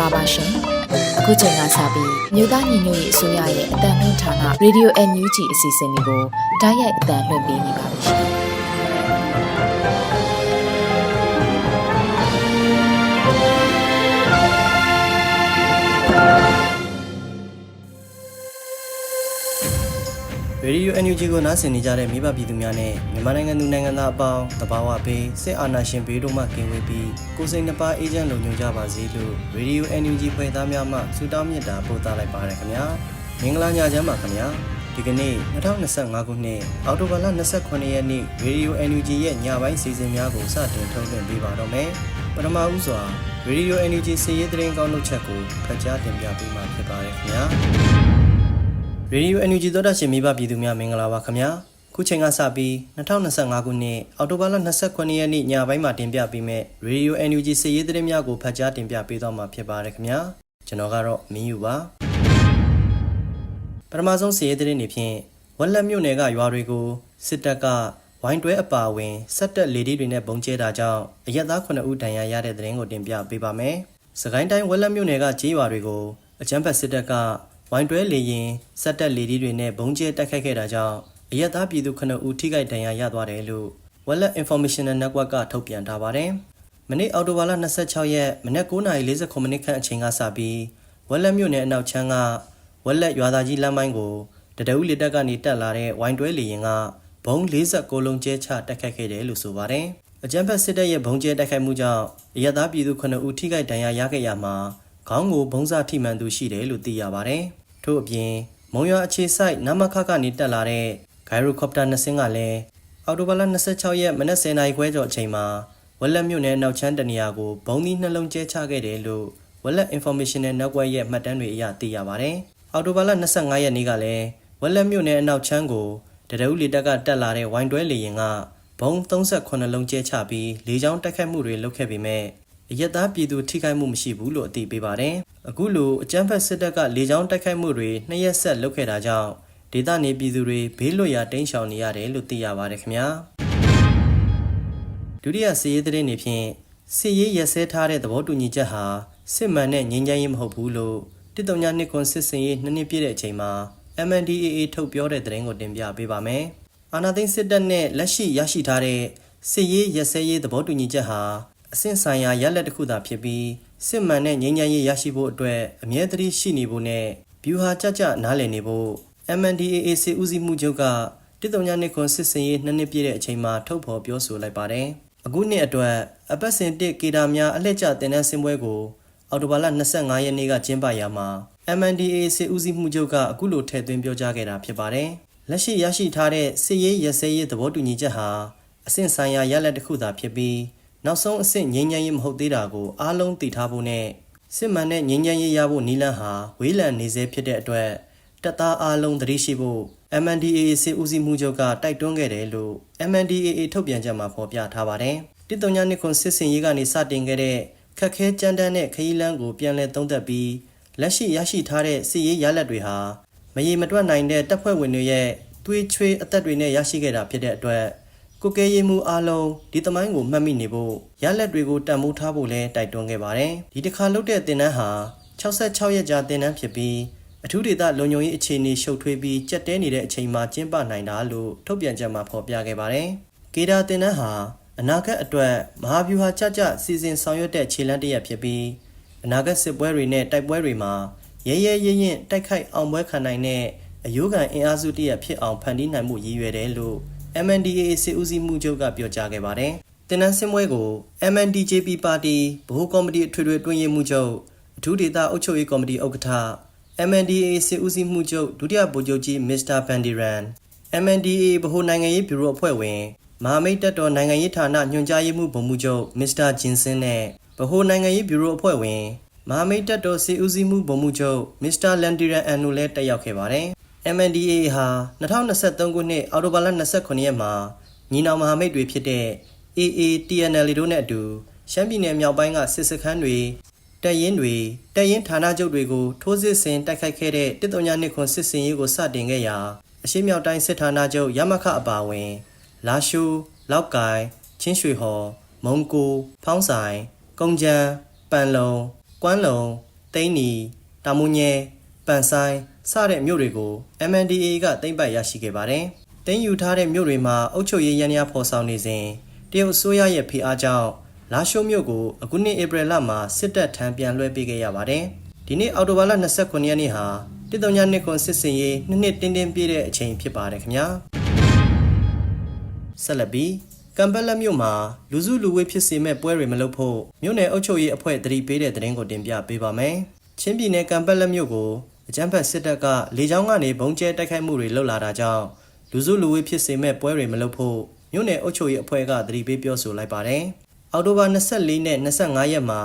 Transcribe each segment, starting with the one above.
္ဂလာပါရှင်အခုချိန်ကစပြီးမြို့သားညီညွတ်ရေးအစိုးရရဲ့အတန်လှည့်ဌာန Radio NUG အစီအစဉ်လေးကိုဓာတ်ရိုက်အတန်လှည့်ပေးနေပါပြီရှင် ရေဒီယို NUG ကိုနားဆင်နေကြတဲ့မိဘပြည်သူများနဲ့မြန်မာနိုင်ငံသူနိုင်ငံသားအပေါင်းတဘာဝဘေးစစ်အာဏာရှင်ဘေးတို့မှကင်းဝေးပြီးကိုယ်စိတ်နှပါအေးချမ်းလုံခြုံကြပါစေလို့ရေဒီယို NUG ဖွဲ့သားများမှဆုတောင်းမေတ္တာပို့သလိုက်ပါရခင်ဗျာမင်္ဂလာညချမ်းပါခင်ဗျာဒီကနေ့2025ခုနှစ်အောက်တိုဘာလ29ရက်နေ့ရေဒီယို NUG ရဲ့ညပိုင်းစီစဉ်များကိုစတင်ထုတ်လွှင့်ပေးပါတော့မယ်ပထမဦးစွာရေဒီယို NUG စီရေးသတင်းကောင်းလုပ်ချက်ကိုဖတ်ကြားတင်ပြပေးမှာဖြစ်ပါတယ်ခင်ဗျာ ရေဒီယို NUG သောတာရှင်မိဘပြည်သူများမင်္ဂလာပါခင်ဗျာခုချိန်ကစပြီး2025ခုနှစ်အောက်တိုဘာလ29ရက်နေ့ညပိုင်းမှာတင်ပြပေးမယ့်ရေဒီယို NUG စည်ရေးသတင်းများကိုဖတ်ကြားတင်ပြပေးသွားမှာဖြစ်ပါတယ်ခင်ဗျာကျွန်တော်ကတော့မင်းယူပါပထမဆုံးစည်ရေးသတင်းတွေဖြင့်ဝက်လက်မြို့နယ်ကရွာတွေကိုစစ်တပ်ကဝိုင်းတွဲအပါအဝင်စက်တက်လေဒီတွေနဲ့ပုံကျဲတာကြောင့်အရက်သား9ဦးဒဏ်ရာရတဲ့သတင်းကိုတင်ပြပေးပါမယ်စကိုင်းတိုင်းဝက်လက်မြို့နယ်ကကြေးရွာတွေကိုအကြမ်းဖက်စစ်တပ်က ဝိုင်းတွဲလေရင်စက်တက်လေဒီတွေနဲ့ဘုံကျဲတိုက်ခိုက်ခဲ့တာကြောင့်အရက်သားပြည်သူ9ဦးထိခိုက်ဒဏ်ရာရသွားတယ်လို့ Wallet Informational Network ကထုတ်ပြန်ထားပါတယ်။မနေ့အောက်တိုဘာလ26ရက်မနက်9:49မိနစ်ခန့်အချိန်ကစပြီး Wallet မြို့နယ်အနောက်ချမ်းက Wallet ရွာသားကြီးလမ်းပိုင်းကိုတဒအုပ်လေတက်ကနေတက်လာတဲ့ဝိုင်းတွဲလေရင်ကဘုံ49လုံးကျဲချတိုက်ခိုက်ခဲ့တယ်လို့ဆိုပါတယ်။အကြမ်းဖက်စစ်တပ်ရဲ့ဘုံကျဲတိုက်ခိုက်မှုကြောင့်အရက်သားပြည်သူ9ဦးထိခိုက်ဒဏ်ရာရခဲ့ရမှာခေါင်းကိုဘုံစားထိမှန်သူရှိတယ်လို့သိရပါတယ်။ ထို့အပြင်မုံရွာအခြေစိုက်နမခကနေတက်လာတဲ့ဂိုင်ရိုကော်ပတာနှစ်စင်းကလည်းအော်တိုဘလာ26ရက်မနက်10:00နာရီခွဲကျော်အချိန်မှာဝက်လက်မြို့နယ်နောက်ချမ်းတနေရာကိုဘုံသီးနှလုံးကျဲချခဲ့တယ်လို့ဝက်လက် Informational Network ရဲ့မှတ်တမ်းတွေအရသိရပါတယ်။အော်တိုဘလာ25ရက်နေ့ကလည်းဝက်လက်မြို့နယ်အနောက်ချမ်းကိုတရဦးလီတက်ကတက်လာတဲ့ဝိုင်းတွဲလေရင်ကဘုံ38လုံးကျဲချပြီးလေကြောင်းတိုက်ခတ်မှုတွေလုပ်ခဲ့ပေမဲ့ အရက်သားပြည်သူထိခိုက်မှုမရှိဘူးလို့အသိပေးပါတယ်။အခုလိုအကြမ်းဖက်စစ်တပ်ကလေကြောင်းတိုက်ခိုက်မှုတွေနှစ်ရက်ဆက်လုပ်ခဲ့တာကြောင့်ဒေသနေပြည်သူတွေဘေးလွတ်ရာတိမ်းရှောင်နေရတယ်လို့သိရပါတယ်ခင်ဗျာ။ဒုတိယစီးရေးသတင်းတွေဖြင့်စစ်ရေးရက်စဲထားတဲ့သဘောတူညီချက်ဟာစစ်မှန်တဲ့ငြိမ်းချမ်းရေးမဟုတ်ဘူးလို့တစ်တုံညာနှစ်ခွန်စစ်စင်ရေးနှစ်နှစ်ပြည့်တဲ့အချိန်မှာ MNDAA ထုတ်ပြောတဲ့သတင်းကိုတင်ပြပေးပါမယ်။အာနာသိန်းစစ်တပ်နဲ့လက်ရှိရရှိထားတဲ့စစ်ရေးရက်စဲရေးသဘောတူညီချက်ဟာ အဆင့်ဆိုင်ရာရလဒ်တစ်ခုသာဖြစ်ပြီးစစ်မှန်တဲ့ငြိမ်းချမ်းရေးရရှိဖို့အတွက်အမြဲတမ်းရှိနေဖို့နဲ့ဗျူဟာကြကြနားလည်နေဖို့ MNDAA စစ်ဦးစီးမှုချုပ်ကတစ်တုံညာနှစ်ခွန်စစ်စင်ရေးနှစ်နှစ်ပြည့်တဲ့အချိန်မှာထုတ်ဖော်ပြောဆိုလိုက်ပါတယ်။အခုနှစ်အတွက်အပတ်စဉ်တစ်ကေတာများအလှည့်ကျတင်နန်းစင်ပွဲကိုအော်တိုဘာလ25ရက်နေ့ကကျင်းပရာမှာ MNDAA စစ်ဦးစီးမှုချုပ်ကအခုလိုထည့်သွင်းပြောကြားခဲ့တာဖြစ်ပါတယ်။လက်ရှိရရှိထားတဲ့စစ်ရေးရစဲရေးသဘောတူညီချက်ဟာအဆင့်ဆိုင်ရာရလဒ်တစ်ခုသာဖြစ်ပြီး နောက်ဆုံးအဆင့်ငြိမ်းချမ်းရေးမဟုတ်သေးတာကိုအားလုံးသိထားဖို့နဲ့စစ်မှန်တဲ့ငြိမ်းချမ်းရေးရဖို့နီလန်းဟာဝေးလံနေစေဖြစ်တဲ့အတွက်တပ်သားအားလုံးသတိရှိဖို့ MNDAA စစ်ဦးစီးမှုချုပ်ကတိုက်တွန်းခဲ့တယ်လို့ MNDAA ထုတ်ပြန်ချက်မှာဖော်ပြထားပါတယ်။တစ်တုံညာနှစ်ခွန်စစ်စင်ရေးကနေစတင်ခဲ့တဲ့ခက်ခဲကြမ်းတမ်းတဲ့ခရီးလမ်းကိုပြန်လည်သုံးသပ်ပြီးလက်ရှိရရှိထားတဲ့စစ်ရေးရလဒ်တွေဟာမရေမတွက်နိုင်တဲ့တပ်ဖွဲ့ဝင်တွေရဲ့သွေးချွေးအသက်တွေနဲ့ရရှိခဲ့တာဖြစ်တဲ့အတွက် ကိုကဲရေးမှုအားလုံးဒီသမိုင်းကိုမှတ်မိနေဖို့ရလက်တွေကိုတန်ဖိုးထားဖို့လဲတိုက်တွန်းခဲ့ပါတယ်ဒီတစ်ခါလုပ်တဲ့တင်နန်းဟာ66ရက်ကြာတင်နန်းဖြစ်ပြီးအထူးဒေသလုံခြုံရေးအခြေအနေရှုပ်ထွေးပြီးကြက်တဲနေတဲ့အချိန်မှာကျင်းပနိုင်တာလို့ထုတ်ပြန်ချက်မှာဖော်ပြခဲ့ပါတယ်ကေဒါတင်နန်းဟာအနာဂတ်အတွက်မဟာဗျူဟာကြကြစီစဉ်ဆောင်ရွက်တဲ့ခြေလှမ်းတစ်ရပ်ဖြစ်ပြီးအနာဂတ်စစ်ပွဲတွေနဲ့တိုက်ပွဲတွေမှာရဲရဲရင့်ရင့်တိုက်ခိုက်အောင်ပွဲခံနိုင်တဲ့အယိုးကန်အင်အားစုတစ်ရပ်ဖြစ်အောင်ဖန်တီးနိုင်မှုရည်ရွယ်တယ်လို့ MNDAA စစ်ဦးစီးမှုချုပ်ကပြောကြားခဲ့ပါတယ်။တင်နန်းစင်ပွဲကို MNDJP ပါတီဗဟိုကော်မတီအထွေထွေတွင်းရေးမှုချုပ်အထူးဒေသအုပ်ချုပ်ရေးကော်မတီဥက္ကဋ္ဌ MNDAA စစ်ဦးစီးမှုချုပ်ဒုတိယဗိုလ်ချုပ်ကြီးမစ္စတာဗန်ဒီရန် MNDAA ဗဟိုနိုင်ငံရေးဘျူရိုအဖွဲ့ဝင်မဟာမိတ်တပ်တော်နိုင်ငံရေးဌာနညွှန်ကြားရေးမှူးဗိုလ်မှူးချုပ်မစ္စတာဂျင်စင်နဲ့ဗဟိုနိုင်ငံရေးဘျူရိုအဖွဲ့ဝင်မဟာမိတ်တပ်တော်စစ်ဦးစီးမှုဗိုလ်မှူးချုပ်မစ္စတာလန်ဒီရန်အန်တို့လည်းတက်ရောက်ခဲ့ပါတယ်။ MNDAA ဟာ2023ခုနှစ်အောက်တိုဘာလ29ရက်မှာညီနောင်မဟာမိတ်တွေဖြစ်တဲ့ AA TNL တို့နဲ့အတူရှမ်းပြည်နယ်မြောက်ပိုင်းကစစ်စခန်းတွေတပ်ရင်းတွေတပ်ရင်းဌာနချုပ်တွေကိုထိုးစစ်ဆင်တိုက်ခိုက်ခဲ့တဲ့တစ်တုံညာနှစ်ခွန်စစ်စင်ရေးကိုစတင်ခဲ့ရာအရှိမြောက်တိုင်းစစ်ဌာနချုပ်ရမခအပါအဝင် လာရှိုးလောက်ကိုင်ချင်းရွှေဟော်မုံကိုဖောင်းဆိုင်ကုံကြံပန်လုံကွမ်းလုံတိန်းနီတာမူညဲပန်ဆိုင် စတဲ့မြို့တွေကို MNDAA ကသိမ်းပိုက်ရရှိခဲ့ပါတယ်။သိမ်းယူထားတဲ့မြို့တွေမှာအုပ်ချုပ်ရေးရန်ရာဖော်ဆောင်နေစဉ်တရုတ်အစိုးရရဲ့ဖိအားကြောင့်လာရှိုးမြို့ကိုအခုနှစ်ဧပြီလမှာစစ်တပ်ထံပြန်လွှဲပေးခဲ့ရပါတယ်။ဒီနေ့အောက်တိုဘာလ29ရက်နေ့ဟာတစ်တုံညာနှစ်ခွန်စစ်စင်ရေးနှစ်နှစ်တင်းတင်းပြည့်တဲ့အချိန်ဖြစ်ပါတယ်ခင်ဗျာ။ဆက်လက်ပြီးကံပက်လက်မြို့မှာလူစုလူဝေးဖြစ်စေမဲ့ပွဲတွေမလုပ်ဖို့မြို့နယ်အုပ်ချုပ်ရေးအဖွဲ့တတိပေးတဲ့သတင်းကိုတင်ပြပေးပါမယ်။ချင်းပြည်နယ်ကံပက်လက်မြို့ကို အကြမ်းဖက်စစ်တပ်ကလေကြောင်းကနေဘုံကျဲတိုက်ခိုက်မှုတွေလုပ်လာတာကြောင့်လူစုလူဝေးဖြစ်စေမဲ့ပွဲတွေမလုပ်ဖို့မြို့နယ်အုပ်ချုပ်ရေးအဖွဲ့ကတတိပေးပြောဆိုလိုက်ပါတယ်။အောက်တိုဘာ24နဲ့25ရက်မှာ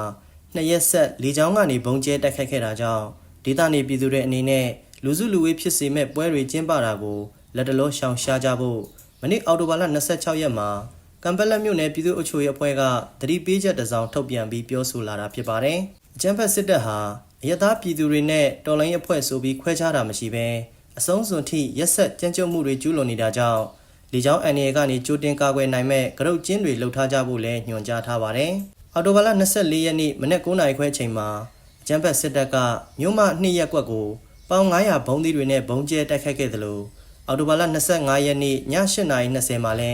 နှစ်ရက်ဆက်လေကြောင်းကနေဘုံကျဲတိုက်ခိုက်ခဲ့တာကြောင့်ဒေသနေပြည်သူတွေအနေနဲ့လူစုလူဝေးဖြစ်စေမဲ့ပွဲတွေကျင်းပတာကိုလက်တလောရှောင်ရှားကြဖို့မနေ့အောက်တိုဘာလ26ရက်မှာကံပက်လက်မြို့နယ်ပြည်သူ့အုပ်ချုပ်ရေးအဖွဲ့ကတတိပေးချက်တစ်စောင်ထုတ်ပြန်ပြီးပြောဆိုလာတာဖြစ်ပါတယ်။အကြမ်းဖက်စစ်တပ်ဟာ အရသားပြည်သူတွေနဲ့တော်လိုင်းအဖွဲ့ဆိုပြီးခွဲခြားတာမရှိဘဲအဆုံးစွန်ထိရက်ဆက်ကြမ်းကြုတ်မှုတွေကျူးလွန်နေတာကြောင့်လေကြောင်းအန်ရီကနေကြိုတင်ကာကွယ်နိုင်မဲ့ကရုတ်ကျင်းတွေလှုပ်ထားကြဖို့လည်းညွှန်ကြားထားပါတယ်။အော်တိုဘာလ24ရက်နေ့မနေ့9:00နာရီခွဲအချိန်မှာအကြမ်းဖက်စစ်တပ်ကမြို့မနှစ်ရက်ကွက်ကိုပေါင်900ဘုံသီးတွေနဲ့ဘုံကျဲတိုက်ခိုက်ခဲ့သလိုအော်တိုဘာလ25ရက်နေ့ည8:20မှာလဲ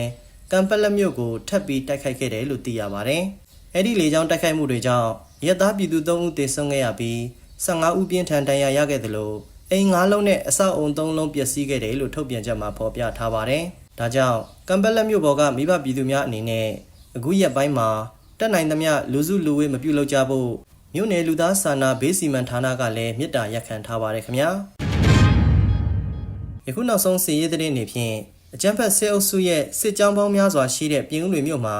ကံပက်လက်မြို့ကိုထပ်ပြီးတိုက်ခိုက်ခဲ့တယ်လို့သိရပါတယ်။အဲ့ဒီလေကြောင်းတိုက်ခိုက်မှုတွေကြောင့် ရဲသားပြည်သူ3ဦးသေဆုံးခဲ့ရပြီး15ဦးပြင်းထန်ဒဏ်ရာရခဲ့သလိုအိမ်9လုံးနဲ့အဆောက်အုံ3လုံးပျက်စီးခဲ့တယ်လို့ထုတ်ပြန်ချက်မှာဖော်ပြထားပါတယ်။ဒါကြောင့်ကံပက်လက်မြို့ပေါ်ကမိဘပြည်သူများအနေနဲ့အခုရက်ပိုင်းမှာတက်နိုင်သမျှလူစုလူဝေးမပြုလုပ်ကြဖို့မြို့နယ်လူသားစာနာဘေးစီမံဌာနကလည်းမြစ်တာရက်ခံထားပါတယ်ခင်ဗျာ။ယခုနောက်ဆုံးစီရေးသတင်းတွေဖြင့်အကြံဖက်စစ်အုပ်စုရဲ့စစ်ကြောင်းပေါင်းများစွာရှိတဲ့ပြည်ဦးလွေမြို့မှာ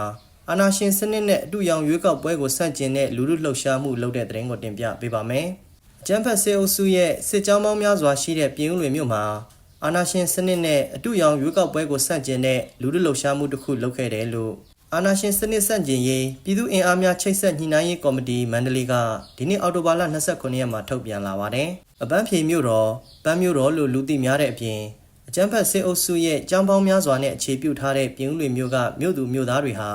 အာနာရှင်စနစ်နဲ့အတူရောင်ရွေးကောက်ပွဲကိုစန့်ကျင်တဲ့လူလူလှုပ်ရှားမှုလုပ်တဲ့သတင်းကိုတင်ပြပေးပါမယ်။အကြံဖက်စစ်အုပ်စုရဲ့စစ်ကြောင်းပေါင်းများစွာရှိတဲ့ပြည်ဦးလွေမြို့မှာအာနာရှင်စနစ်နဲ့အတူရောင်ရွေးကောက်ပွဲကိုစန့်ကျင်တဲ့လူလူလှုပ်ရှားမှုတစ်ခုလုပ်ခဲ့တယ်လို့အာနာရှင်စနစ်စန့်ကျင်ရေးပြည်သူ့အင်အားများချိတ်ဆက်ညှိနှိုင်းရေးကော်မတီမန္တလေးကဒီနေ့အောက်တိုဘာလ29ရက်မှာထုတ်ပြန်လာပါတယ်။အပန်းဖြေမြို့တော်ပန်းမြို့တော်လို့လူသိများတဲ့အပြင်အကြမ်းဖက်စစ်အုပ်စုရဲ့ကြောင်းပေါင်းများစွာနဲ့အခြေပြုထားတဲ့ပြည်ဦးလွေမျိုးကမြို့သူမြို့သားတွေဟာ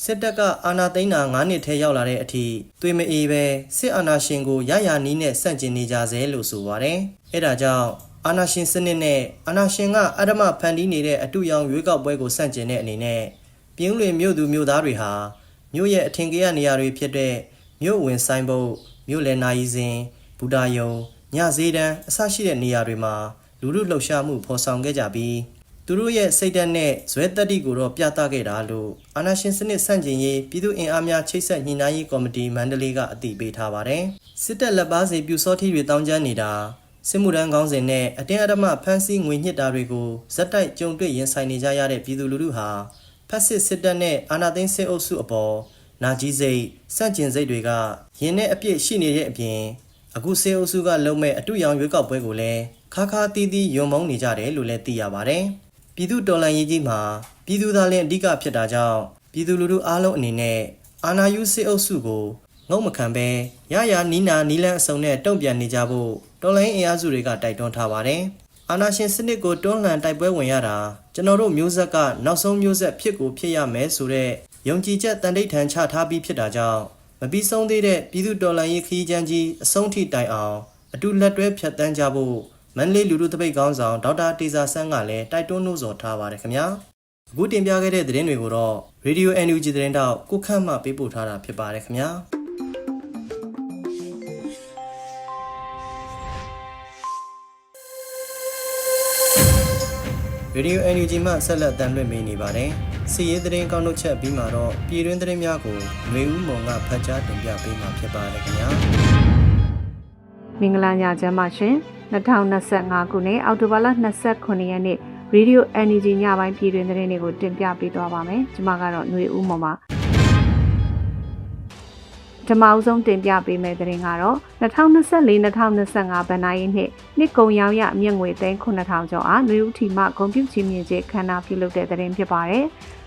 စစ်တပ်ကအာဏာသိမ်းတာ9နှစ်ထဲရောက်လာတဲ့အထိသွေးမအေးပဲစစ်အာဏာရှင်ကိုရရနီးနဲ့ဆန့်ကျင်နေကြဆဲလို့ဆိုပါတယ်။အဲဒါကြောင့်အာဏာရှင်စနစ်နဲ့အာဏာရှင်ကအဓမ္မဖန်တီးနေတဲ့အတူရောင်ရွေးကောက်ပွဲကိုဆန့်ကျင်တဲ့အနေနဲ့ပြည်ဦးလွေမြို့သူမြို့သားတွေဟာမြို့ရဲ့အထင်ကြီးနေရာတွေဖြစ်တဲ့မြို့ဝင်ဆိုင်ဘုတ်မြို့လယ်နာရီစဉ်ဘူတာယုံညဈေးတန်းအစရှိတဲ့နေရာတွေမှာလူလူလှုပ်ရှားမှုဖော်ဆောင်ခဲ့ကြပြီး သူတို့ရဲ့စိတ်ဓာတ်နဲ့ဇွဲတက်တိကိုတော့ပြသခဲ့တာလို့အာနာရှင်စနစ်ဆန့်ကျင်ရေးပြည်သူ့အင်အားများချိတ်ဆက်ညှိနှိုင်းရေးကော်မတီမန္တလေးကအတည်ပြုထားပါတယ်။စစ်တပ်လက်ပါစီပြူစောထီတွေတောင်းကျမ်းနေတာစစ်မှုထမ်းကောင်းစဉ်နဲ့အတင်းအဓမ္မဖမ်းဆီးငွေညှစ်တာတွေကိုဇက်တိုက်ကြုံတွေ့ရင်ဆိုင်နေကြရတဲ့ပြည်သူလူထုဟာဖက်စစ်စစ်တပ်နဲ့အာဏာသိမ်းစစ်အုပ်စုအပေါ်နာကြီးစိတ်စန့်ကျင်စိတ်တွေကရင်းနဲ့အပြစ်ရှိနေတဲ့အပြင်အခုစစ်အုပ်စုကလုံမဲ့အတူရောင်ရွေးကောက်ပွဲကိုလည်းခါခါတီးတီးယုံမုန်းနေကြတယ်လို့လည်းသိရပါတယ်။ ပြည်သူတော်လှန်ရေးကြီးမှာပြည်သူသားလည်းအဓိကဖြစ်တာကြောင့်ပြည်သူလူထုအားလုံးအနေနဲ့အာဏာယူစစ်အုပ်စုကိုငုံမခံပဲရရနီးနာနီလန်းအစုံနဲ့တုံ့ပြန်နေကြဖို့တော်လိုင်းအင်အားစုတွေကတိုက်တွန်းထားပါတယ်။အာဏာရှင်စနစ်ကိုတွန်းလှန်တိုက်ပွဲဝင်ရတာကျွန်တော်တို့မျိုးဆက်ကနောက်ဆုံးမျိုးဆက်ဖြစ်ကိုဖြစ်ရမယ်ဆိုတဲ့ယုံကြည်ချက်တန်တိတ်ထန်ချထားပြီးဖြစ်တာကြောင့်မပြီးဆုံးသေးတဲ့ပြည်သူတော်လှန်ရေးခရီးချမ်းကြီးအဆုံးထိတိုင်အောင်အတူလက်တွဲဖြတ်တန်းကြဖို့ မန္တလေးလူလူတပိတ်ကောင်းဆောင်ဒေါက်တာတေဇာဆန်းကလည်းတိုက်တွန်းနှိုးဆော်ထားပါတယ်ခင်ဗျာအခုတင်ပြခဲ့တဲ့သတင်းတွေကိုတော့ Radio NUG သတင်းတောက်ကိုခန့်မှပေးပို့ထားတာဖြစ်ပါတယ်ခင်ဗျာရေဒီယို NUG မှဆက်လက်တမ်းလွှင့်ပေးနေပါတယ်။စီရေးသတင်းကောင်းတို့ချက်ပြီးမှတော့ပြည်တွင်းသတင်းများကိုຫນွေဦးမုံကဖတ်ကြားတင်ပြပေးမှာဖြစ်ပါတယ်ခင်ဗျာမင်္ဂလာညချမ်းပါရှင် 2025ခုနှစ်အောက်တိုဘာလ29ရက်နေ့ရေဒီယို Energy ညပိုင်းပြည်တွင်သတင်းတွေကိုတင်ပြပေးသွားပါမယ်ကျွန်မကတော့ຫນွေဦးမော်ပါဓမ္မအုပ်ဆုံးတင်ပြပေးမယ့်သတင်းကတော့2024-2025ဘဏ္ဍာရေးနှစ်နှစ်ကုန်ရောင်းရအမြင့်ငွေသိန်း9000ကျော်အားနှွေဦးထီမှဂုံပြုချီးမြှင့်ခြင်းခမ်းနားပြုလုပ်တဲ့သတင်းဖြစ်ပါတယ်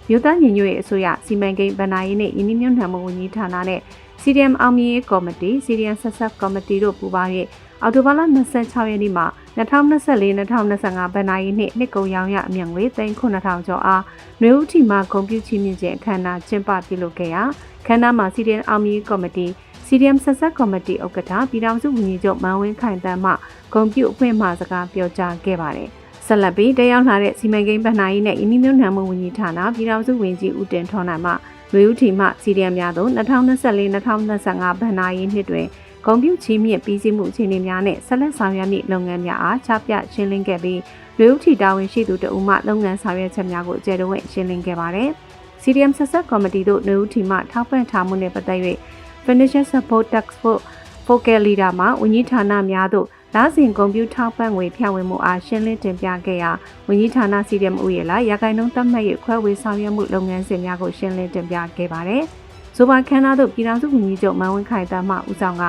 မြို့သားညီညွတ်ရေးအစိုးရစီမံကိန်းဗဏ္ဍာရေးနှင့်ယင်းနှမြုံနှံမှုဝန်ကြီးဌာနနဲ့ CDM အောင်မြင်ရေးကော်မတီ CDM ဆက်ဆက်ကော်မတီတို့ပူးပေါင်း၍ အော်တိုဘာလ26ရက်နေ့မှာ2024-2025ဘဏ္ဍာရေးနှစ်နှစ်ကုန်ရောင်းရအမြင့်ငွေ3,900ကျော်အားနွေဦးထီမှဂုံပြုချီးမြှင့်ခြင်းအခမ်းအနားကျင်းပပြုလုပ်ခဲ့ရာခမ်းနားမှာ CDM အောင်မြင်ရေးကော်မတီ CDM ဆက်ဆက်ကော်မတီဥက္ကဋ္ဌပြည်ထောင်စုဝန်ကြီးချုပ်မန်ဝင်းခိုင်တန်းမှဂုံပြုအဖွင့်မှစကားပြောကြားခဲ့ပါတယ်။ဆက်လက်ပြီးတက်ရောက်လာတဲ့စီမံကိန်းဗဏ္ဍာရေးနဲ့ယင်းနှိမ့်နှံမှုဝန်ကြီးဌာနပြည်ထောင်စုဝန်ကြီးဦးတင်ထွန်းနိုင်မှလူဦးထီမှ CDM များသို့2024-2025ဘဏ္ဍာရေးနှစ်တွင် ဂုံပြုချီးမြင့်ပြီးစီးမှုအခြေအနေများနဲ့ဆက်လက်ဆောင်ရွက်မည့်လုပ်ငန်းများအားချပြရှင်းလင်းခဲ့ပြီးလူဦးထီတာဝန်ရှိသူတဦးမှလုပ်ငန်းဆောင်ရွက်ချက်များကိုအကျယ်တဝင့်ရှင်းလင်းခဲ့ပါတယ်။ CDM ဆက်ဆက်ကော်မတီတို့လူဦးထီမှထောက်ပံ့ထားမှုနဲ့ပတ်သက်၍ Financial Support Task Force Focal Leader မှဝန်ကြီးဌာနများသို့လာစဉ်ကွန်ပျူတာပန့်ငွေဖြန့်ဝေမှုအားရှင်းလင်းတင်ပြခဲ့ရာဝန်ကြီးဌာန CDM ဥယျာဉ်လာရခိုင်နှုန်းသတ်မှတ်၍ခွဲဝေဆောင်ရွက်မှုလုပ်ငန်းစဉ်များကိုရှင်းလင်းတင်ပြခဲ့ပါတယ်။ဇိုဘာခန်းနာတို့ပြည်ထောင်စုဝန်ကြီးချုပ်မန်ဝင်းခိုင်တမ်းမှဦးဆောင်က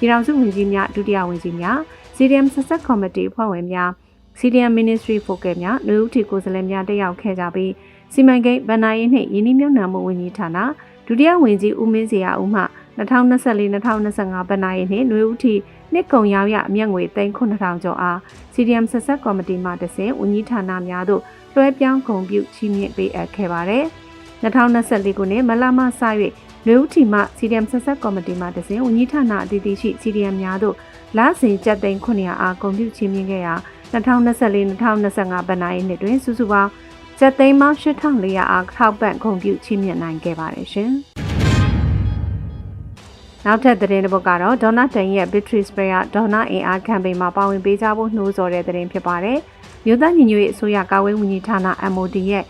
ပြည်ထောင်စုဝန်ကြီးများဒုတိယဝန်ကြီးများ CDM ဆက်ဆက်ကော်မတီအဖွဲ့ဝင်များ CDM Ministry Focal များလူဦးတီကိုယ်စားလှယ်များတက်ရောက်ခဲ့ကြပြီးစီမံကိန်းဗဏ္ဍာရေးနှင့်ယင်းနှိမ့်မြုံနယ်မှုဝန်ကြီးဌာနဒုတိယဝန်ကြီးဦးမင်းစရာဦးမှ2024-2025ဘဏ္ဍာရေးနှင့်နှွေဦးတီနှစ်ကုံရောက်ရအမျက်ငွေ3,000ကျော်အား CDM ဆက်ဆက်ကော်မတီမှတဆင့်ဝန်ကြီးဌာနများသို့လွှဲပြောင်းဂုဏ်ပြုချီးမြှင့်ပေးအပ်ခဲ့ပါတယ်။2024ခုနှစ်မလမှစ၍ နှွေဦးတီမှ CDM ဆက်ဆက်ကော်မတီမှတဆင့်ဝန်ကြီးဌာနအသီးသီးရှိ CDM များသို့လစဉ်ကျပ်သိန်း900အားဂုဏ်ပြုချီးမြှင့်ခဲ့ရာ2024-2025ဘဏ္ဍာရေးနှစ်တွင်စုစုပေါင်းကျပ်သိန်းပေါင်း8400အားထောက်ပံ့ဂုဏ်ပြုချီးမြှင့်နိုင်ခဲ့ပါတယ်ရှင်။နောက်ထပ်သတင်းတစ်ပုဒ်ကတော့ဒေါနာတန်ရဲ့ Victory Sprayer ဒေါနာအင်အား campaign မှာပါဝင်ပေးကြဖို့နှိုးဆော်တဲ့သတင်းဖြစ်ပါတယ်။မြို့သားညီညွတ်ရေးအစိုးရကာဝေးဝန်ကြီးဌာန MOD ရဲ့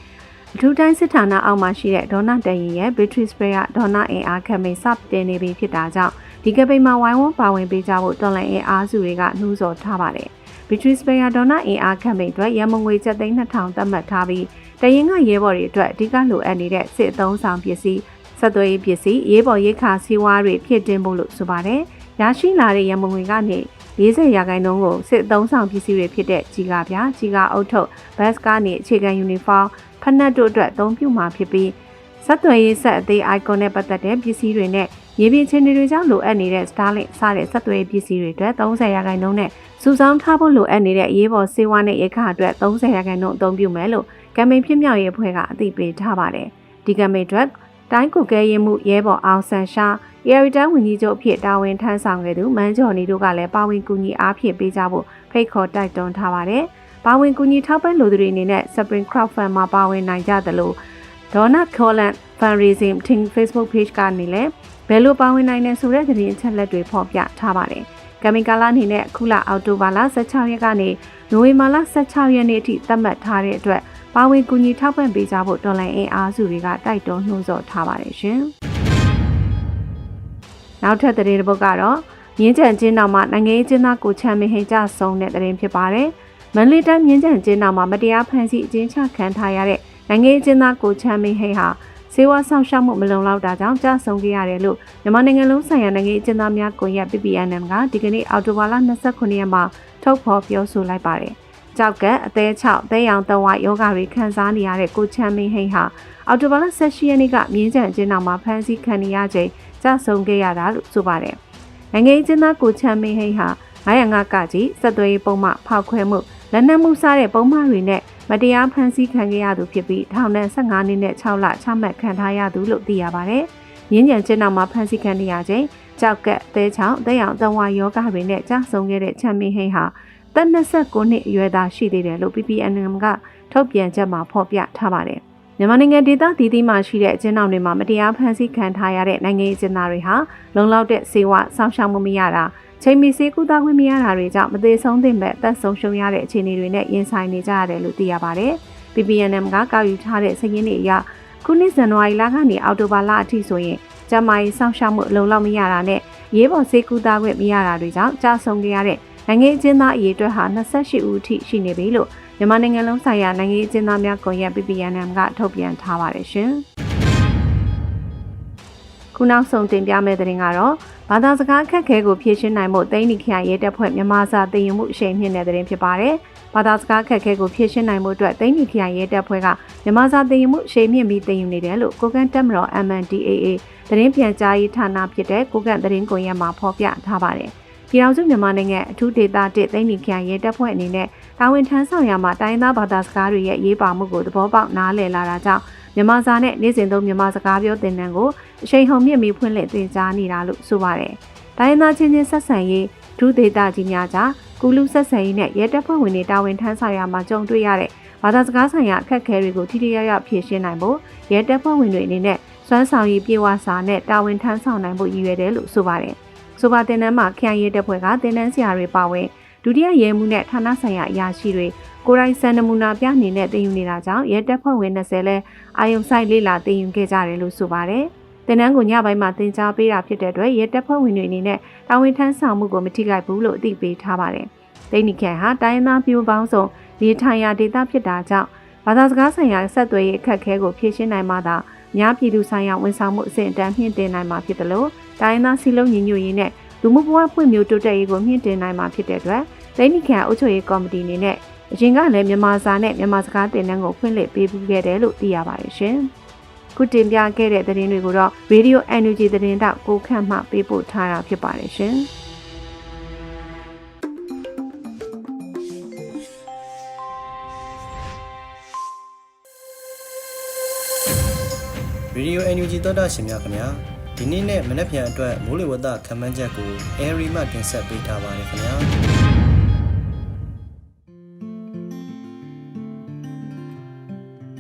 အထူးတိုင်းစစ်ဌာနအောက်မှာရှိတဲ့ဒေါနာတန်ရင်ရဲ့ Victory Sprayer ဒေါနာအင်အား campaign စတင်နေပြီဖြစ်တာကြောင့်ဒီ campaign မှာဝိုင်းဝန်းပါဝင်ပေးကြဖို့တော်လှန်အင်အားစုတွေကနှိုးဆော်ထားပါတယ်။ Victory Sprayer ဒေါနာအင်အား campaign အတွက်ရမငွေကျပ်သိန်း2000သတ်မှတ်ထားပြီးတရင်ကရဲဘော်တွေအတွက်အဓိကလိုအပ်နေတဲ့စစ်အသုံးဆောင်ပစ္စည်းဆက်သွယ်ရေးပစ္စည်းရေးပေါ်ရိတ်ခါစီးဝါးတွေဖြစ်တင်ဖို့လို့ဆိုပါတယ်။ရရှိလာတဲ့ရမငွေကနေ40ရာခိုင်နှုန်းကိုစစ်အသုံးဆောင်ပစ္စည်းတွေဖြစ်တဲ့ကြီးကားပြားကြီးကားအုပ်ထုပ်ဘတ်စကားနဲ့အခြေခံယူနီဖောင်း ဖက်နက်တို့အတွက်အသုံးပြုမှာဖြစ်ပြီးဆက်သွယ်ရေးဆက်အသေး icon နဲ့ပတ်သက်တဲ့ပစ္စည်းတွေနဲ့ရေပြင်ချင်းတွေကြောင့်လိုအပ်နေတဲ့ Starlink စတဲ့ဆက်သွယ်ရေးပစ္စည်းတွေအတွက်30ရာခိုင်နှုန်းနဲ့စုဆောင်းထားဖို့လိုအပ်နေတဲ့အရေးပေါ်စေဝါနဲ့ရိတ်ခါအတွက်30ရာခိုင်နှုန်းအသုံးပြုမယ်လို့ကမ်ပိန်းဖြစ်မြောက်ရေးအဖွဲ့ကအသိပေးထားပါတယ်။ဒီကမ်ပိန်းအတွက်တိုင်းကုကဲရေးမှုရဲဘော်အောင်ဆန်ရှာရီရီတန်ဝန်ကြီးချုပ်အဖြစ်တာဝန်ထမ်းဆောင်ခဲ့သူမန်းကျော်နေတို့ကလည်းပါဝင်ကူညီအားဖြင့်ပေးကြဖို့ဖိတ်ခေါ်တိုက်တွန်းထားပါတယ်။ ပါဝင်ကူညီထောက်ပံ့လူတွေအနေနဲ့ Spring Crowd Fund မှာပါဝင်နိုင်ကြသလို Donut Collant Fundraising Team Facebook Page ကနေလည်းဘယ်လိုပါဝင်နိုင်လဲဆိုတဲ့သတင်းအချက်လက်တွေဖော်ပြထားပါတယ်။ကမင်ကာလာအနေနဲ့အခုလအောက်တိုဘာလ16ရက်ကနေနိုဝင်ဘာလ16ရက်နေ့အထိသတ်မှတ်ထားတဲ့အတွက်ပါဝင်ကူညီထောက်ပံ့ပေးကြဖို့တော်လိုင်းအင်အားစုတွေကတိုက်တွန်းနှိုးဆော်ထားပါတယ်ရှင်။နောက်ထပ်သတင်းတစ်ပုဒ်ကတော့မြင်းကြံကျင်းတော်မှာနိုင်ငံရေးကျင်းသားကိုချမ်းမဟင်ကြဆုံးတဲ့သတင်းဖြစ်ပါတယ်။ မန္တလေးတိုင်းမြင်းကြံကျင်းတော်မှာမတရားဖမ်းဆီးအကျဉ်းချခံထားရတဲ့နိုင်ငံရေးကျင်းသားကိုချမ်းမဟင်ဟာစေဝါဆောင်ရှောက်မှုမလုံလောက်တာကြောင့်ကြာဆုံးခဲ့ရတယ်လို့မြန်မာနိုင်ငံလုံးဆိုင်ရာနိုင်ငံရေးအကျဉ်းသားများကွန်ရက် PPNM ကဒီကနေ့အောက်တိုဘာလ29ရက်မှာထုတ်ဖော်ပြောဆိုလိုက်ပါတယ်။ကြောက်ကအသေးချောက်သဲရောင်တဝယောဂတွေခံစားနေရတဲ့ကိုချမ်းမင်းဟိဟာအော်တိုဘာလ16ရက်နေ့ကမြင်းကြံကျင်းတော်မှာဖမ်းဆီးခံရချိန်ကြာဆုံးခဲ့ရတာလို့ဆိုပါတယ်။နိုင်ငံရေးကျင်းသားကိုချမ်းမင်းဟိဟာ905ကကြီးစက်သွေးပုံမှဖောက်ခွဲမှု လက်နက်မှုစားတဲ့ပုံမှန်တွေနဲ့မတရားဖမ်းဆီးခံခဲ့ရသူဖြစ်ပြီးထောင်ဒဏ်15နှစ်နဲ့6လချမှတ်ခံထားရသူလို့သိရပါတယ်။ရင်းညံကျင်းတော်မှာဖမ်းဆီးခံရချိန်ကြောက်ကက်သဲချောင်းသဲရောင်တဝါယောဂတွေနဲ့ကြာဆုံးခဲ့တဲ့ချမ်းမင်းဟိဟာသက်29နှစ်အရွယ်သားရှိသေးတယ်လို့ PPNM ကထုတ်ပြန်ချက်မှာဖော်ပြထားပါတယ်။မြန်မာနိုင်ငံဒေသတည်တည်မှရှိတဲ့အကျဉ်းထောင်တွေမှာမတရားဖမ်းဆီးခံထားရတဲ့နိုင်ငံရေးအကျဉ်းသားတွေဟာလုံလောက်တဲ့စေဝစောင့်ရှောက်မှုမရတာ ချိန်မီစေကူသားခွင့်မရတာတွေကြောင့်မသေးဆုံးသင့်မဲ့အသက်ဆုံးရှုံးရတဲ့အခြေအနေတွေနဲ့ရင်ဆိုင်နေကြရတယ်လို့သိရပါတယ်။ PPNM ကကောက်ယူထားတဲ့စာရင်းတွေအရခုနှစ်ဇန်နဝါရီလကနေအောက်တိုဘာလအထိဆိုရင်ကျမကြီးစောင့်ရှောက်မှုအလုံလောက်မရတာနဲ့ရေးပေါ်စေကူသားခွင့်မရတာတွေကြောင့်ကြာဆုံးခဲ့ရတဲ့နိုင်ငံအကျဉ်းသားအရေးအတွက်ဟာ28ဦးအထိရှိနေပြီလို့မြန်မာနိုင်ငံလုံးဆိုင်ရာနိုင်ငံအကျဉ်းသားများကွန်ရက် PPNM ကထုတ်ပြန်ထားပါတယ်ရှင်။ ခုနောက်ဆုံးတင်ပြမယ့်သတင်းကတော့ဘာသာစကားအခက်အခဲကိုဖြေရှင်းနိုင်ဖို့တိုင်းနီခရိုင်ရဲတပ်ဖွဲ့မြန်မာစာသင်ယူမှုအရှိန်မြင့်တဲ့သတင်းဖြစ်ပါတယ်။ဘာသာစကားအခက်အခဲကိုဖြေရှင်းနိုင်ဖို့အတွက်တိုင်းနီခရိုင်ရဲတပ်ဖွဲ့ကမြန်မာစာသင်ယူမှုအရှိန်မြင့်ပြီးသင်ယူနေတယ်လို့ကိုကန်တက်မတော် MNDAA သတင်းပြန်ကြားရေးဌာနဖြစ်တဲ့ကိုကန်သတင်းကွန်ရက်မှာဖော်ပြထားပါတယ်။ပြည်ထောင်စုမြန်မာနိုင်ငံအထူးဒေသတစ်သိန်းနီခရိုင်ရဲတပ်ဖွဲ့အနေနဲ့တာဝန်ထမ်းဆောင်ရမှာတိုင်းသားဘာသာစကားတွေရဲ့ရေးပါမှုကိုသဘောပေါက်နားလည်လာတာကြောင့် မြန်မာစာနဲ့နေ့စဉ်သုံးမြန်မာစကားပြောသင်တန်းကိုအချိန်ဟုန်မြင့်ပြီးဖွင့်လှစ်သင်ကြားနေတာလို့ဆိုပါတယ်။တိုင်းရင်းသားချင်းချင်းဆက်ဆံရေးဒုဒေသကြီးများကြားကူလူဆက်ဆံရေးနဲ့ရဲတပ်ဖွဲ့ဝင်တွေတာဝန်ထမ်းဆောင်ရမှာကြုံတွေ့ရတဲ့ဘာသာစကားဆိုင်ရာအခက်အခဲတွေကိုထိထိရောက်ရောက်ဖြေရှင်းနိုင်ဖို့ရဲတပ်ဖွဲ့ဝင်တွေအနေနဲ့စွမ်းဆောင်ရည်ပြေဝစာနဲ့တာဝန်ထမ်းဆောင်နိုင်ဖို့ရည်ရွယ်တယ်လို့ဆိုပါတယ်။ဆိုပါတင်နန်းမှာခရိုင်ရဲတပ်ဖွဲ့ကတင်နန်းဆရာတွေပါဝင်ဒုတိယရဲမှူးနဲ့ဌာနဆိုင်ရာအရာရှိတွေ ကိုယ်တိုင်စံနမူနာပြအနေနဲ့တင်ယူနေတာကြောင့်ရဲတပ်ဖွဲ့ဝင်20လဲအာယုံဆိုင်လေးလာတင်ယူခဲ့ကြတယ်လို့ဆိုပါတယ်။တင်နန်းကိုညပိုင်းမှာတင် जा ပေးတာဖြစ်တဲ့အတွက်ရဲတပ်ဖွဲ့ဝင်တွေအနေနဲ့တာဝန်ထမ်းဆောင်မှုကိုမထိခိုက်ဘူးလို့အသိပေးထားပါတယ်။ဒိတ်နီခန်ဟာတိုင်းရင်းသားပြည်ပေါင်းစုံနေထိုင်ရာဒေသဖြစ်တာကြောင့်ဘာသာစကားဆိုင်ရာဆက်သွယ်ရေးအခက်အခဲကိုဖြေရှင်းနိုင်မှသာများပြည်သူဆိုင်ရာဝန်ဆောင်မှုအဆင့်အတန်းမြင့်တင်နိုင်မှာဖြစ်တယ်လို့တိုင်းရင်းသားစီလုံးညီညွတ်ရေးနဲ့လူမှုဘဝဖွံ့ဖြိုးတိုးတက်ရေးကိုမြင့်တင်နိုင်မှာဖြစ်တဲ့အတွက်ဒိတ်နီခန်အုပ်ချုပ်ရေးကော်မတီအနေနဲ့ အရင်ကလည်းမြန်မာစာနဲ့မြန်မာစကားသင်တန်းကိုဖွင့်လှစ်ပေးပူးခဲ့တယ်လို့သိရပါတယ်ရှင်။ခုတင်ပြခဲ့တဲ့သတင်းတွေကိုတော့ Radio NUG သတင်းတောက်ကိုခန့်မှပေးပို့ထားတာဖြစ်ပါတယ်ရှင်။ Radio NUG သောတာရှင်များခင်ဗျာဒီနေ့နဲ့မနေ့ပြန်အတွက်မိုးလေဝသခန့်မှန်းချက်ကို Airy မှတင်ဆက်ပေးထားပါတယ်ခင်ဗျာ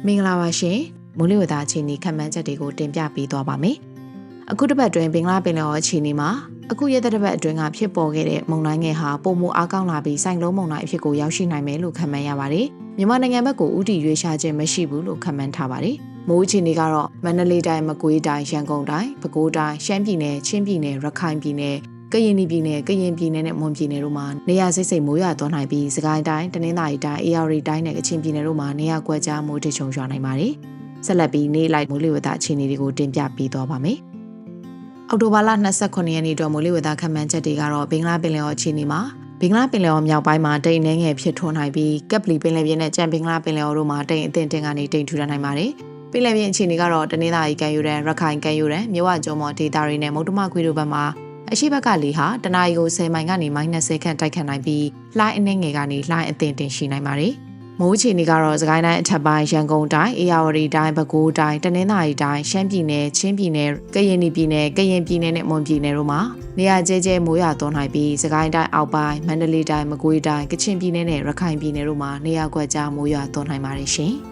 မင်္ဂလာပါရှင်မိုးလေဝသအခြေအနေခန့်မှန်းချက်တွေကိုတင်ပြပေးသွားပါမယ်အခုတစ်ပတ်အတွင်းဘင်္ဂလားပင်လယ်အော်အခြေအနေမှာအခုရက်သက်တစ်ပတ်အတွင်းကဖြစ်ပေါ်ခဲ့တဲ့မုန်တိုင်းငယ်ဟာပုံမအားကောင်းလာပြီးစိုင်လုံးမုန်တိုင်းအဖြစ်ကိုရောက်ရှိနိုင်မယ်လို့ခန့်မှန်းရပါတယ်မြန်မာနိုင်ငံဘက်ကိုဥတီရွေးရှားခြင်းမရှိဘူးလို့ခန့်မှန်းထားပါတယ်မိုးအခြေအနေကတော့မန္တလေးတိုင်းမကွေးတိုင်းရန်ကုန်တိုင်းပဲခူးတိုင်းရှမ်းပြည်နယ်ချင်းပြည်နယ်ရခိုင်ပြည်နယ် ကရင်ပြည်နယ်ကရင်ပြည်နယ်နဲ့မွန်ပြည်နယ်တို့မှာနေရာစိတ်စိတ်မိုးရွာသွန်းနိုင်ပြီးစကိုင်းတိုင်းတနင်္သာရီတိုင်းအေရီတိုင်းနဲ့ကချင်ပြည်နယ်တို့မှာနေရာကွက်ကြားမိုးထချုံရွာနိုင်ပါတယ်။ဆက်လက်ပြီးနေ့လိုက်မိုးလေဝသအခြေအနေတွေကိုတင်ပြပေးသွားပါမယ်။အောက်တိုဘာလ29ရက်နေ့တော့မိုးလေဝသခန့်မှန်းချက်တွေကတော့ဘင်္ဂလားပင်လယ်အော်အခြေအနေမှာဘင်္ဂလားပင်လယ်အော်မြောက်ပိုင်းမှာတိမ်နှဲငယ်ဖြစ်ထွန်းနိုင်ပြီးကပ်ပလီပင်လယ်ပြင်နဲ့ကြံဘင်္ဂလားပင်လယ်အော်တို့မှာတိမ်အထင်တင်ကနေတိမ်ထူထပ်နိုင်ပါတယ်။ပင်လယ်ပြင်အခြေအနေကတော့တနင်္သာရီကမ်းရိုးတန်းရခိုင်ကမ်းရိုးတန်းမြဝကျုံမော်ဒေသတွေနဲ့မုတ်တမခွေတို့ဘက်မှာ အရှိဘက်ကလေဟာတနအီကို10မိုင်ကနေ -30 ခန့်တိုက်ခတ်နိုင်ပြီးလှိုင်းအနှဲငယ်ကနေလှိုင်းအထင်တင်ရှိနိုင်ပါတယ်။မိုးအခြေအနေကတော့စကိုင်းတိုင်းအထက်ပိုင်းရန်ကုန်တိုင်းအေရဝတီတိုင်းပဲခူးတိုင်းတနင်္သာရီတိုင်းရှမ်းပြည်နယ်ချင်းပြည်နယ်ကရင်ပြည်နယ်ကရင်ပြည်နယ်နဲ့မွန်ပြည်နယ်တို့မှာနေရာကျဲကျဲမိုးရွာသွန်းနိုင်ပြီးစကိုင်းတိုင်းအောက်ပိုင်းမန္တလေးတိုင်းမကွေးတိုင်းကချင်ပြည်နယ်နဲ့ရခိုင်ပြည်နယ်တို့မှာနေရာကွက်ကြားမိုးရွာသွန်းနိုင်ပါတယ်ရှင်။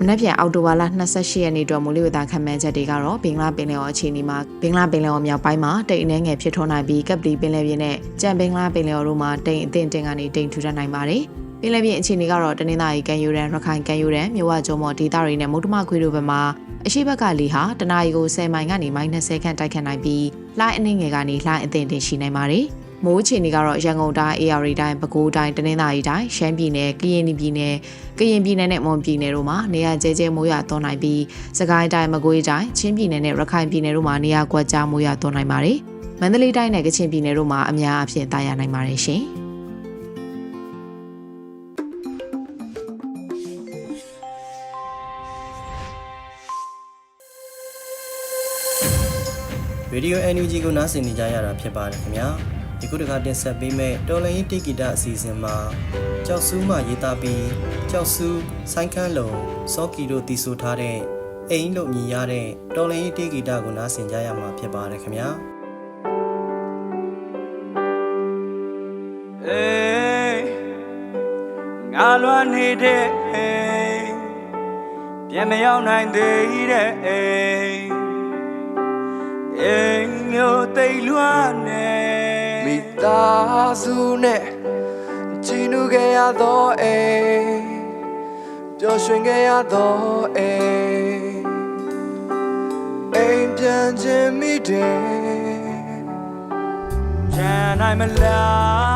မနက်ဖြန်အောက်တိုဘာလ28ရက်နေ့အတွက်မိုးလေဝသခန့်မှန်းချက်တွေကတော့ဘင်္ဂလားပင်လယ်အော်အခြေအနေမှာဘင်္ဂလားပင်လယ်အော်မြောက်ပိုင်းမှာတိမ်အနှဲငယ်ဖြစ်ထွန်းနိုင်ပြီးကပ်ပလီပင်လယ်ပြင်နဲ့ကြံဘင်္ဂလားပင်လယ်အော်တို့မှာတိမ်အထင်တင်ကနေတိမ်ထူထပ်နိုင်ပါတယ်။ပင်လယ်ပြင်အခြေအနေကတော့တနင်္သာရီကမ်းရိုးတန်းရခိုင်ကမ်းရိုးတန်းမြဝကျုံမော်ဒေသတွေနဲ့မုတ်တမခွေတို့ဘက်မှာအရှိဘက်ကလေဟာတနအီကို10မိုင်ကနေ -30 ခန့်တိုက်ခတ်နိုင်ပြီးလှိုင်းအနှဲငယ်ကနေလှိုင်းအထင်တင်ရှိနိုင်ပါတယ်။ မိုးအခြေအနေကတော့ရန်ကုန်တိုင်း AR တိုင်းပဲခူးတိုင်းတနင်္သာရီတိုင်းရှမ်းပြည်နယ်ကရင်ပြည်နယ်ကရင်ပြည်နယ်နဲ့မွန်ပြည်နယ်တို့မှာနေရာကျဲကျဲမိုးရွာသွန်းနိုင်ပြီးစကိုင်းတိုင်းမကွေးတိုင်းချင်းပြည်နယ်နဲ့ရခိုင်ပြည်နယ်တို့မှာနေရာကွက်ကြားမိုးရွာသွန်းနိုင်ပါတယ်။မန္တလေးတိုင်းနဲ့ကချင်ပြည်နယ်တို့မှာအများအပြားတာယာနိုင်ပါတယ်ရှင်။ Radio NUG ကိုနားဆင်နေကြရတာဖြစ်ပါတယ်ခင်ဗျာ ဒီခုတခါတင်ဆက်ပေးမဲ့တော်လိုင်းတိဂီတာအစီအစဉ်မှာကြောက်စူးမှရေးသားပြီးကြောက်စူးဆိုင်းခန်းလုံးစောကီတို့တီးဆိုထားတဲ့အိမ်လို့မြည်ရတဲ့တော်လိုင်းတိဂီတာကိုနားဆင်ကြရမှာဖြစ်ပါတယ်ခင်ဗျာအေးငါလွမ်းနေတဲ့အိမ်ပြန်မရောက်နိုင်သေးတဲ့အိမ်အိမ်မျိုးတိတ်လွမ်းနေ မိသားစုနဲ့ချီနူခဲ့ရသောအိမ်ပျော်ရွှင်ခဲ့ရသောအိမ်အိမ်ပြန်ခြင်းမိတယ်ချမ်းနိုင်မလား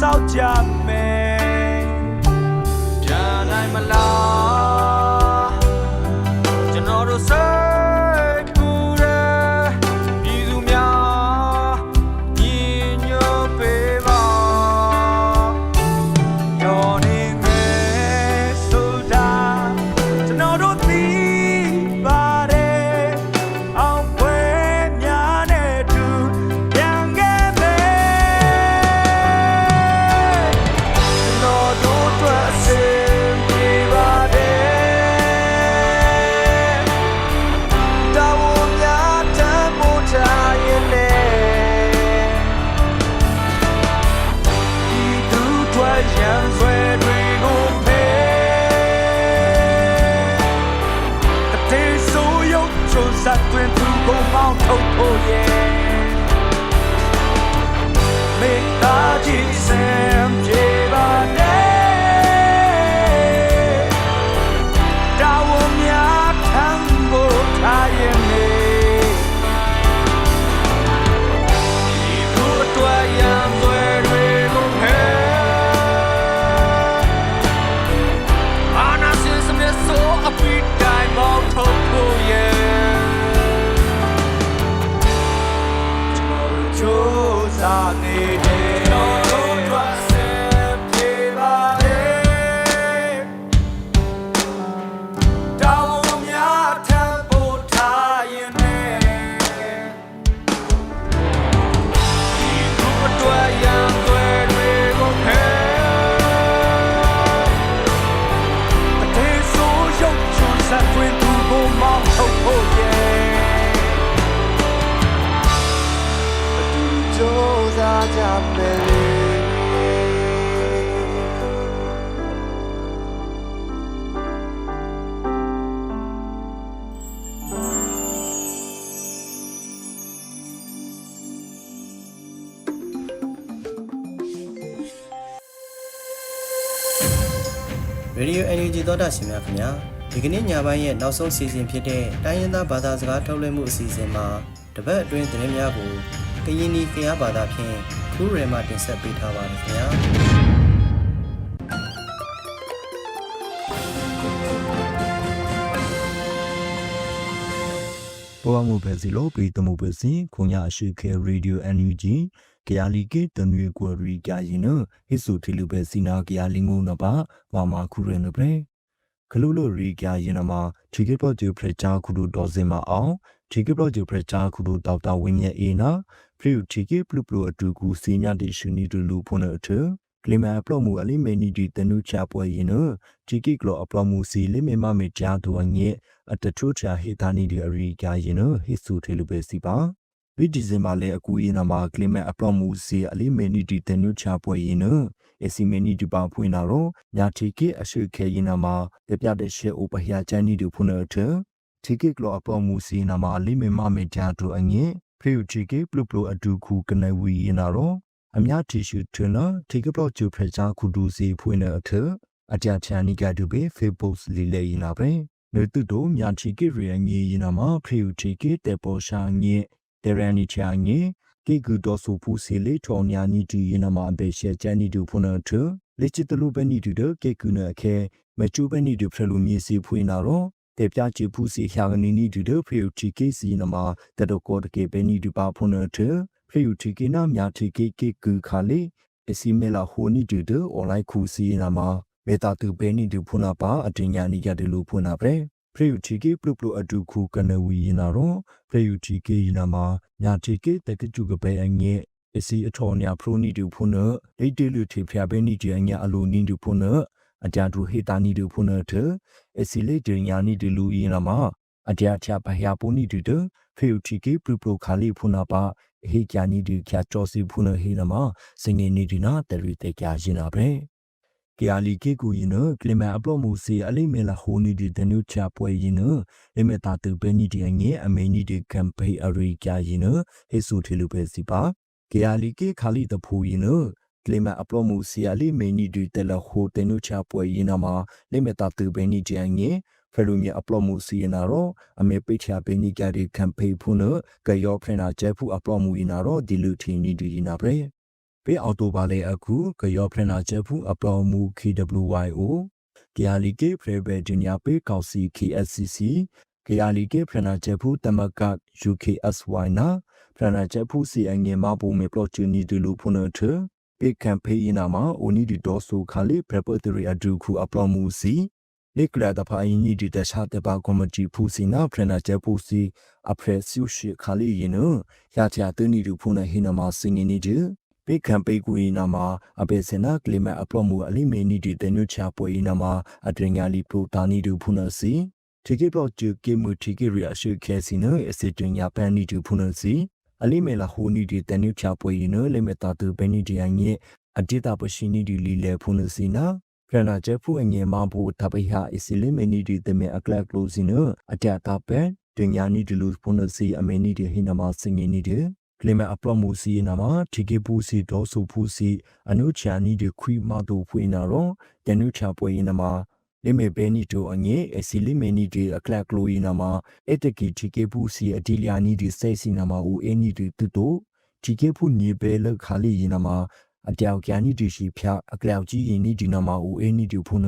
ဆောက်ကြမ ရေဒီယို NUG သောတာရှင်များခင်ဗျာဒီကနေ့ညပိုင်းရဲ့နောက်ဆုံးစီစဉ်ဖြစ်တဲ့တိုင်းရင်းသားဘာသာစကားထုတ်လွှင့်မှုအစီအစဉ်မှာတပတ်အတွင်းသတင်းများကိုကရင်နီကရားဘာသာဖြင့်ခရူးရယ်မှတင်ဆက်ပေးထားပါတယ်ခင်ဗျာပေါ်မှုပဲစီလို့ပြီးတမှုပဲစီခွန်ရရှိခဲရေဒီယို NUG ကယာလီကေတနွေကွရီကြရင်နဟိစုထီလူပဲစီနာကယာလီငုံနပါဝါမခုရနပရေခလူလိုရီကြရင်နမှာဒီကေပေါ်ဂျူဖရချာခုလူဒေါ်စင်မအောင်ဒီကေပေါ်ဂျူဖရချာခုလူတောက်တာဝင်းရဲ့အေနာဖရီဒီကေပလူပလူအတူကူစီညာတီရှင်နီတူလူဖုန်အထကလီမာအပလော့မှုအလီမေနီဒီတနုချပွဲရင်နဒီကေကလောအပလော့မှုစီလိမေမမေချာတူအငဲ့အတထုချာဟေတာနီဒီအရီကြရင်နဟိစုထီလူပဲစီပါ ဝိဒီဇင်ဘာလေအကူရင်နာမှာကလီမာအပလော့မှုစီအလီမေနီဒီတနုချပွဲရင်နအစီမေနီဒီပါဖွင့်လာတော့ညာတီကေအရှိခဲရင်နာမှာပြပြတဲ့ရှေဥပဟယာချန်နီဒီဖုန်အထတီကေကလောအပလော့မှုစီနာမှာအလီမေမမေချာတူအငဲ့ဖရီတီကေပလူပလူအတူခုကနေဝီရင်နာတော့အများတီရှူထွန်းတော့တီကပလော့ဂျူဖရချာခုဒူစီဖွင့်တဲ့အထအကြချာနီကတူပေ Facebook လီလေရင်နာပဲနေတုတို့မြန်ချီကေရီငေရင်နာမှာဖရီတီကေတေပေါ်ရှာငေ တေရန်နီချာငေကေကူတော်ဆူဖူစီလေထော်ညာနီတီရင်နာမှာအဘေရှေချန်နီတူဖုန်ထလေချစ်တလူပဲနီတူဒကေကူနအခဲမချူပဲနီတူဖရလူမြေစီဖွင့်နာတော့တေပြချီဖူစီခါကနီနီတူဒဖရီတီကေစီနာမှာတတကောတကေပဲနီတူပါဖုန်ထဖရီတီကေနာမြာတီကေကေကူခါလေအစီမဲလာဟိုနီတူဒအွန်လိုင်းခူစီနာမှာမေတာတူပဲနီတူဖုနာပါအတင်ညာနီကတလူဖုနာပဲ ဖရီယူတီကေပလုပလုအတူခုကနဝီရင်နာတော့ဖရီယူတီကေရင်နာမှာညာတီကေတကကျူကပဲအငဲ့အစီအထော်ညာဖရိုနီတူဖုနဒိတ်တေလူထေဖျာပဲနီတီအညာအလိုနီတူဖုနအကြတူဟေတာနီတူဖုနထအစီလေတင်ညာနီတူလူရင်နာမှာအကြချဘဟယာပူနီတူတဖရီယူတီကေပလုပလုခါလီဖုနာပါဟေကြနီတူချာချောစီဖုနဟေနာမှာစငေနီဒီနာတရီတေကြရင်နာပဲ KRL ကေကူရင်နကလမအပလော့မှုစီအလိမေလာဟိုနီဒီတနုချပွဲရင်နလေမတာတူပဲနီဒီအငဲအမေနီဒီကမ်ပိန်းအရိကြရင်နဟေဆူထေလူပဲစီပါ KRL ကေခါလီတဖူရင်နကလမအပလော့မှုစီအလိမေနီဒီတလဟိုတနုချပွဲရင်နာမှာလေမတာတူပဲနီဒီအငဲဖရူမြေအပလော့မှုစီနာရောအမေပိချာပဲနီကြတဲ့ကမ်ပိန်းဖုနကယောဖရနာကျဲဖူအပလော့မှုရင်နာရောဒီလူထီနီဒီနာပရေ ပေးအော်တိုပါလေအခုကယောဖရနာချက်ဖူအပလော်မူ KWYO ကယာလီကေဖရဘဲဂျူနီယာပေးကောက်စီ KSCC ကယာလီကေဖရနာချက်ဖူတမက UKSY နာဖရနာချက်ဖူစီအငယ်မဘူမေပလော့ချူနီဒလူဖုန်ထပေကမ်ပေးနာမှာအိုနီဒီဒေါ်ဆူခါလီပရပတရီအဒူခုအပလော်မူစီလေကလာတဖိုင်နီဒီတခြားတပါကွန်မတီဖူစီနာဖရနာချက်ဖူစီအဖရက်ဆူရှိခါလီယနရချာတနီဒူဖုန်ဟိနမစင်ငင်းနီဒီ ပေကံပေကူီနာမှာအပေစနာကလီမတ်အပလော့မှုအလိမေနီဒီတနုချပွဲနာမှာအဒရင်ယာလီပရိုတာနီဒူဖုနစီတီကေပလော့ဂျူကေမူတီကေရီအရှိခဲစီနိုအစစ်တင်ယာပန်နီဒူဖုနစီအလိမေလာဟိုနီဒီတနုချပွဲနိုလေမတာတူဘဲနီဒီအငဲအတိတာပရှိနီဒီလီလေဖုနစီနာခရနာကျဖူအငဲမဘူးတပိဟာအစီလီမေနီဒီတမေအကလကလိုစီနိုအတတာပဲတင်ယာနီဒီလူဖုနစီအမေနီဒီဟိနမစင်ငီနီဒီ ကလမအပလော့မှုစီနာမှာတီကေပူစီဒေါ်ဆူဖူစီအနုချာနီဒီခွိမတိုဖွေနာရောတနုချာပွဲနာမှာလေမေဘဲနီတိုအငဲအစီလီမေနီဒီအကလကလိုီနာမှာအတကီတီကေပူစီအဒီလျာနီဒီစိတ်စီနာမှာဦးအင်းနီဒီတူတိုတီကေပူနီဘဲလက်ခါလီနာမှာအတောက်ကျန်နီဒီရှိဖျအကလောက်ကြီးယင်းနီဒီနာမှာဦးအင်းနီဒီဖုန်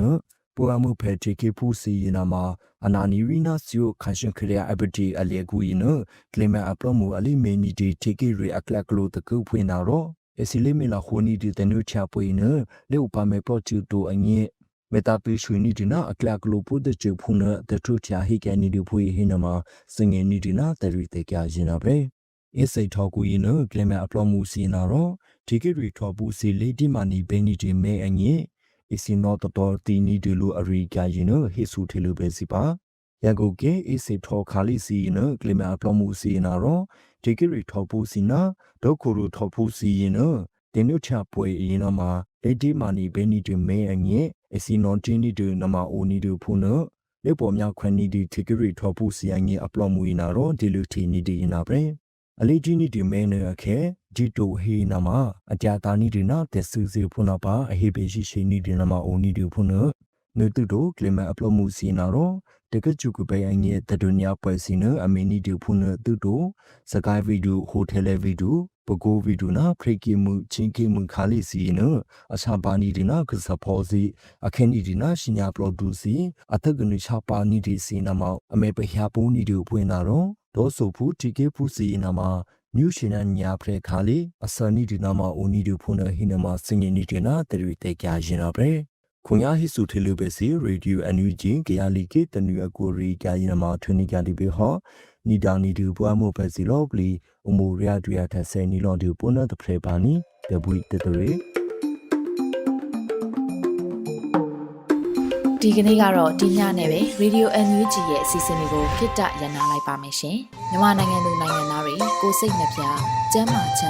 ပူအမှုဖဲတီကေပူစီနာမှာအနာနီရီနာစီယိုခါရှင်ခရီယာအဘတီအလေကူယနကလမအပလမှုအလီမေနီတီတီကေရီအကလကလိုတကူဖွင့်နာရောအစီလီမီလာခိုနီတီတနုချပွေနလေဥပမေပရိုချူတိုအငဲမေတာပီရွှေနီဒီနာအကလကလိုပုဒချူဖုန်တထုချာဟိကန်နီဒီဖွေဟိနမစငယ်နီဒီနာတရီတေကြရင်နာပဲအစိတ်ထောက်ကူရင်ကလမအပလမှုစီနာရောတီကေရီထောပူစီလေဒီမာနီဘဲနီတီမဲအငဲ အစီနောတတော်တီနီဒီလိုအရိကြရင်ဟေဆူထေလိုပဲစီပါရန်ကုန်ကေအစီထောခါလီစီနကလမအပလမှုစီနာရောဒီကရီထောပူစီနာဒုခိုရူထောပူစီရင်နတင်နုချပွေရင်နမှာလေဒီမာနီဘဲနီတီမဲအငဲအစီနောတင်းနီဒီနမအိုနီဒီဖုနလေပေါ်မြောက်ခွန်နီဒီတီကရီထောပူစီအငဲအပလမှုရင်နာရောဒီလူတီနီဒီနာပဲအလီဂျီနီဒီမဲနအခဲဂျီတိုဟေနာမအကြတာနီဒီနာတက်ဆူစီဖုနာပါအဟေဘေရှိရှိနီဒီနာမအိုနီဒီဖုနနုတုတိုကလမအပလမှုစီနာရောတကချူကပဲအငရဲ့တဒုညာပွဲစီနအမီနီဒီဖုနတုတိုစကိုင်းဗီဒီယိုဟိုတယ်လေဗီဒီယိုပကိုဗီဒီယိုနာဖရိကီမှုချင်းကီမှုခါလီစီနအချပါနီဒီနာကစဖောစီအခင်းနီဒီနာရှင်ညာပရိုဒူစီအသက်ကနိချပါနီဒီစီနာမောအမေပဟျာပူနီဒီပွင့်နာရောဒေါ်ဆိုဖူတီကေဖူစီနာမ ညူရှင်နာညာဖရခါလီအစနီဒီနာမအိုနီဒီဖုန်ဟိနမစင်နီဒီနာတရီတေကြရင်နာပဲခွန်ရဟိစုထေလူပဲစီရေဒီယိုအန်ယူဂျင်ကယာလီကေတနူအကိုရီကြရင်နာမထွနီကြလီဘေဟောနီဒါနီဒီပွားမှုပဲစီလောပလီအမိုရီယာဒူယာထဆယ်နီလောဒီပုနတ် ဒီကနေ့ကတော့ဒီညနဲ့ပဲ Radio NUG ရဲ့အစီအစဉ်လေးကိုခਿੱတရနာလိုက်ပါမယ်ရှင်။မြန်မာနိုင်ငံသူနိုင်ငံသားတွေကိုစိတ်နှပြစမ်းမချမ်း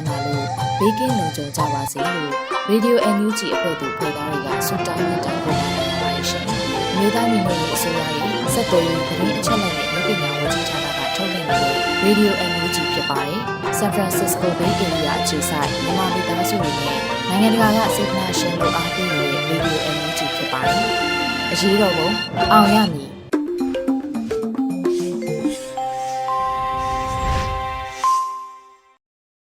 သာလို့ဘေးကင်းလုံခြုံကြပါစေလို့ Radio NUG အဖွဲ့သူဖွဲ့သားတွေကဆုတောင်းမြတ်တာပို့ပါတယ်ပါတယ်ရှင်။မြေသားညီမတွေအစိုးရရဲ့စက်တော်ရင်သတင်းအချက်အလက်တွေလူပညာဝန်ကြီးဌာနကထုတ်လွှင့်နေတဲ့ Radio NUG ဖြစ်ပါတယ်။ San Francisco Bay Area အခြေစိုက်မြန်မာမိသားစုတွေနဲ့နိုင်ငံတကာကစေတနာရှင်တို့အားပေးနေတဲ့ Radio NUG ဖြစ်ပါတယ်။ အရေးတော်ပုံအောင်ရမည်